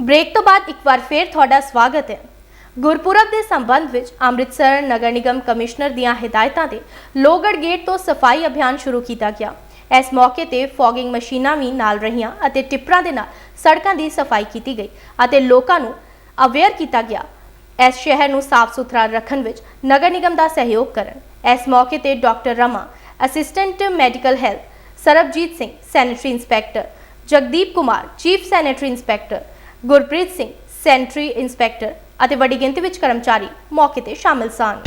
Break ਤੋਂ ਬਾਅਦ ਇੱਕ ਵਾਰ ਫੇਰ ਤੁਹਾਡਾ ਸਵਾਗਤ ਹੈ। ਗੁਰਪੁਰਬ ਦੇ ਸੰਬੰਧ ਵਿੱਚ ਅੰਮ੍ਰਿਤਸਰ ਨਗਰ ਨਿਗਮ ਕਮਿਸ਼ਨਰ ਦੀਆਂ ਹਦਾਇਤਾਂ ਤੇ ਲੋਗੜ ਗੇਟ ਤੋਂ ਸਫ਼ਾਈ ਅਭਿਆਨ ਸ਼ੁਰੂ ਕੀਤਾ ਗਿਆ। ਇਸ ਮੌਕੇ ਤੇ ਫੋਗਿੰਗ ਮਸ਼ੀਨਾਂ ਵੀ ਨਾਲ ਰਹੀਆਂ ਅਤੇ ਟਿੱਪਰਾਂ ਦੇ ਨਾਲ ਸੜਕਾਂ ਦੀ ਸਫ਼ਾਈ ਕੀਤੀ ਗਈ ਅਤੇ ਲੋਕਾਂ ਨੂੰ ਅਵੇਅਰ ਕੀਤਾ ਗਿਆ। ਇਸ ਸ਼ਹਿਰ ਨੂੰ ਸਾਫ਼ ਸੁਥਰਾ ਰੱਖਣ ਵਿੱਚ ਨਗਰ ਨਿਗਮ ਦਾ ਸਹਿਯੋਗ ਕਰਨ। ਇਸ ਮੌਕੇ ਤੇ doctor Rama, assistant medical health Sarabjit Singh, sanitary inspector Jagdeep Kumar, chief sanitary inspector Gurpreet Singh sanitary inspector ਅਤੇ ਵੱਡੀ ਗਿਣਤੀ ਵਿੱਚ ਕਰਮਚਾਰੀ ਮੌਕੇ ਤੇ ਸ਼ਾਮਿਲ ਸਨ।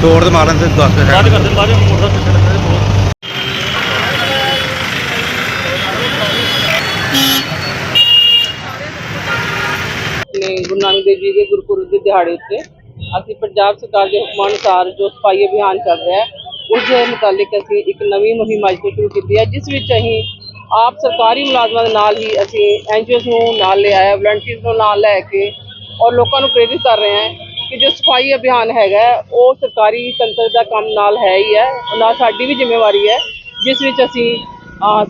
ਤੋੜ ਦੇ ਮਾਰਨ ਤੇ ਦੱਸ ਦੇ ਬਾਅਦ ਕਰਦੇ ਬਾਅਦ ਵਿੱਚ ਮੋਟਰ ਤੇ ਚੜ੍ਹਦੇ ਬਹੁਤ ਨੇ ਗੁਰੂ ਨਾਨਕ ਦੇਵ ਜੀ ਦੇ ਗੁਰਪੁਰਬ ਦੇ ਦਿਹਾੜੇ ਉੱਤੇ, ਅਸੀਂ ਪੰਜਾਬ ਸਰਕਾਰ ਦੇ ਹੁਕਮਾਂ ਅਨੁਸਾਰ ਜੋ ਸਫ਼ਾਈ ਅਭਿਆਨ ਚੱਲ ਰਿਹਾ ਹੈ, ਉਸ ਦੇ ਮੁਤਾਲਿਕ ਅਸੀਂ ਇੱਕ ਨਵੀਂ ਮੁਹਿੰਮ ਅੱਜ ਤੋਂ ਸ਼ੁਰੂ ਕੀਤੀ ਹੈ, ਜਿਸ ਵਿੱਚ ਅਸੀਂ ਆਪ ਸਰਕਾਰੀ ਮੁਲਾਜ਼ਮਾਂ ਦੇ ਨਾਲ ਹੀ ਅਸੀਂ ਐਨਜੀਓਸ ਨੂੰ ਨਾਲ ਲਿਆ ਹੈ ਵਲੰਟੀਅਰਸ ਨੂੰ ਨਾਲ ਲੈ ਕੇ ਔਰ ਲੋਕਾਂ ਨੂੰ ਪ੍ਰੇਰਿਤ ਕਰ ਰਹੇ ਹਾਂ ਕਿ ਜੋ ਸਫ਼ਾਈ ਅਭਿਆਨ ਹੈਗਾ ਉਹ ਸਰਕਾਰੀ ਤੰਤਰ ਦਾ ਕੰਮ ਨਾਲ ਹੈ ਹੀ ਹੈ, ਨਾਲ ਸਾਡੀ ਵੀ ਜ਼ਿੰਮੇਵਾਰੀ ਹੈ, ਜਿਸ ਵਿੱਚ ਅਸੀਂ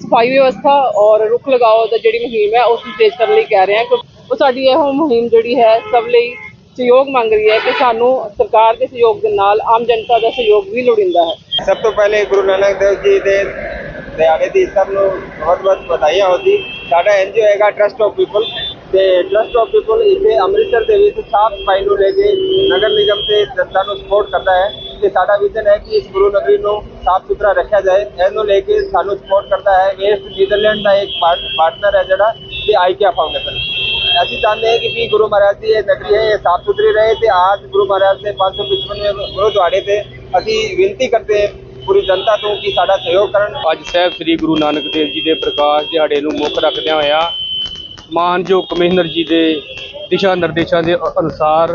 ਸਫ਼ਾਈ ਵਿਵਸਥਾ ਔਰ ਰੁੱਖ ਲਗਾਓ ਦਾ ਜਿਹੜੀ ਮੁਹਿੰਮ ਹੈ, ਉਸ ਨੂੰ ਤੇਜ਼ ਕਰਨ ਲਈ ਕਹਿ ਰਹੇ ਹਾਂ, ਕਿਉਂਕਿ ਉਹ ਸਾਡੀ ਇਹੋ ਮੁਹਿੰਮ ਜਿਹੜੀ ਹੈ ਸਭ ਲਈ ਸਹਿਯੋਗ ਮੰਗ ਰਹੀ ਹੈ ਕਿ ਸਾਨੂੰ ਸਰਕਾਰ ਦੇ ਸਹਿਯੋਗ ਦੇ ਨਾਲ ਆਮ ਜਨਤਾ ਦਾ ਸਹਿਯੋਗ ਵੀ ਲੋੜੀਂਦਾ ਹੈ। ਸਭ ਤੋਂ ਪਹਿਲੇ ਗੁਰੂ ਨਾਨਕ ਦੇਵ ਜੀ ਦੇ ਦਿਹਾੜੇ ਦੀ ਸਭ ਨੂੰ ਬਹੁਤ ਬਹੁਤ ਵਧਾਈਆਂ ਹੋਦੀ ਸਾਡਾ ਐਨਜੀਓ ਹੈਗਾ ਟਰਸਟ ਆਫ ਪੀਪਲ ਤੇ ਟਰਸਟ ਆਫ ਪੀਪਲ ਇੱਥੇ ਅੰਮ੍ਰਿਤਸਰ ਦੇ ਵਿੱਚ ਸਾਫ਼ ਸਫ਼ਾਈ ਨੂੰ ਲੈ ਕੇ ਨਗਰ ਨਿਗਮ ਤੇ ਜਨਤਾ ਨੂੰ ਸਪੋਰਟ ਕਰਦਾ ਹੈ ਤੇ ਸਾਡਾ ਵਿਜ਼ਨ ਹੈ ਕਿ ਇਸ ਗੁਰੂ ਨਗਰੀ ਨੂੰ ਸਾਫ਼ ਸੁਥਰਾ ਰੱਖਿਆ ਜਾਏ। ਇਹਨੂੰ ਲੈ ਕੇ ਸਾਨੂੰ ਸਪੋਰਟ ਕਰਦਾ ਹੈ। ਵੇਸਟ ਨੀਦਰਲੈਂਡ ਦਾ ਇੱਕ ਪਾਰਟਨਰ ਹੈ ਜਿਹੜਾ, ਤੇ ਆਈਕਿਆ ਫਾਊਂਡੇਸ਼ਨ ਅਸੀਂ ਚਾਹੁੰਦੇ ਹਾਂ ਕਿ ਵੀ ਗੁਰੂ ਮਹਾਰਾਜ ਦੀ ਇਹ ਨਗਰੀ ਹੈ, ਇਹ ਸਾਫ਼ ਸੁਥਰੀ ਰਹੇ ਤੇ ਆਜ ਗੁਰੂ ਮਹਾਰਾਜ ਦੇ 555 ਗੁਰੂ ਦਿਹਾੜੇ ਤੇ ਅਸੀਂ ਬੇਨਤੀ ਕਰਦੇ ਪੂਰੀ ਜਨਤਾ ਤੋਂ ਕਿ ਸਾਡਾ ਸਹਿਯੋਗ ਕਰਨ। ਅੱਜ ਸਾਹਿਬ ਸ੍ਰੀ ਗੁਰੂ ਨਾਨਕ ਦੇਵ ਜੀ ਦੇ ਪ੍ਰਕਾਸ਼ ਦਿਹਾੜੇ ਨੂੰ ਮੁੱਖ ਰੱਖਦਿਆਂ ਹੋਇਆ ਮਾਨਯੋਗ ਕਮਿਸ਼ਨਰ ਜੀ ਦੇ ਦਿਸ਼ਾ ਨਿਰਦੇਸ਼ਾਂ ਦੇ ਅਨੁਸਾਰ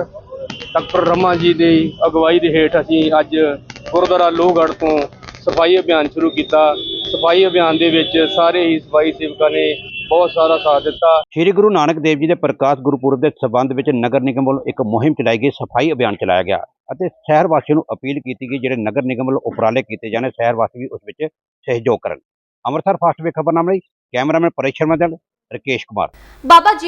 ਡਾਕਟਰ ਰਮਾ ਜੀ ਦੀ ਅਗਵਾਈ ਦੇ ਹੇਠ ਅਸੀਂ ਅੱਜ ਗੁਰਦੁਆਰਾ ਲੋਹਗੜ੍ਹ ਤੋਂ ਸਫ਼ਾਈ ਅਭਿਆਨ ਸ਼ੁਰੂ ਕੀਤਾ। ਸਫ਼ਾਈ ਅਭਿਆਨ ਦੇ ਵਿੱਚ ਸਾਰੇ ਹੀ ਸਫ਼ਾਈ ਸੇਵਕਾਂ ਨੇ ਬਹੁਤ ਸਾਰਾ ਸਾਥ ਦਿੱਤਾ। ਸ਼੍ਰੀ ਗੁਰੂ ਨਾਨਕ ਦੇਵ ਜੀ ਦੇ ਪ੍ਰਕਾਸ਼ ਗੁਰਪੁਰਬ ਦੇ ਸਬੰਧ ਵਿੱਚ ਨਗਰ ਨਿਗਮ ਵੱਲੋਂ ਇੱਕ ਮੁਹਿੰਮ ਚਲਾਈ ਗਈ ਸਫ਼ਾਈ ਅਭਿਆਨ ਚਲਾਇਆ ਗਿਆ ਅਤੇ ਸ਼ਹਿਰ ਵਾਸੀਆਂ ਨੂੰ ਅਪੀਲ ਕੀਤੀ ਗਈ ਜਿਹੜੇ ਨਗਰ ਨਿਗਮ ਵੱਲੋਂ ਉਪਰਾਲੇ ਕੀਤੇ ਜਾਣੇ ਸ਼ਹਿਰ ਵਾਸੀ ਵੀ ਉਸ ਵਿੱਚ ਸਹਿਯੋਗ ਕਰਨ। ਅੰਮ੍ਰਿਤਸਰ ਫਾਸਟ ਵੇ ਖਬਰਨਾਮੇ ਲਈ ਕੈਮਰਾਮੈਨ ਪਰੇਸ਼ ਸ਼ਰਮਾ ਦੇ ਨਾਲ ਰਕੇਸ਼ ਕੁਮਾਰ। ਬਾਬਾ ਜੀ